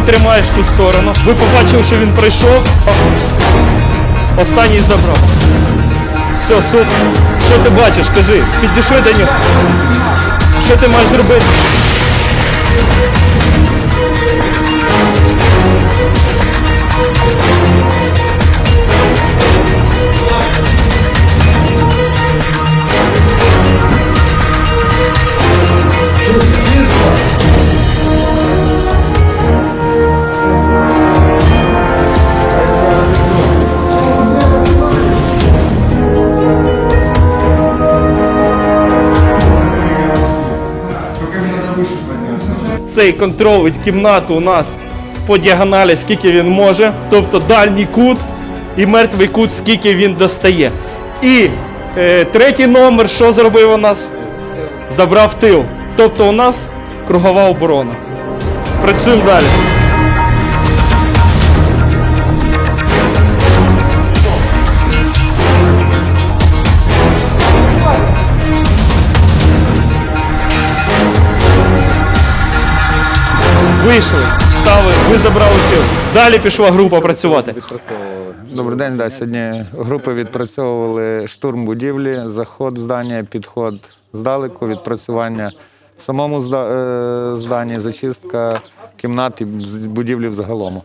тримаєш ту сторону. Ви побачили, що він прийшов. Останній забрав. Все, супер. Що ти бачиш? Кажи, підійшли до нього. Що ти маєш зробити? Цей контролить кімнату у нас по діагоналі, скільки він може, тобто дальній кут і мертвий кут, скільки він достає. І е, третій номер, що зробив у нас? Забрав тил. Тобто у нас кругова оборона. Працюємо далі. Вийшли, встали, ви забрали тил. Далі пішла група працювати. Добрий день. Да, сьогодні групи відпрацьовували штурм будівлі, заход в здання, підход здалеку, відпрацювання в самому е, зданні, зачистка кімнат і будівлі взагалом.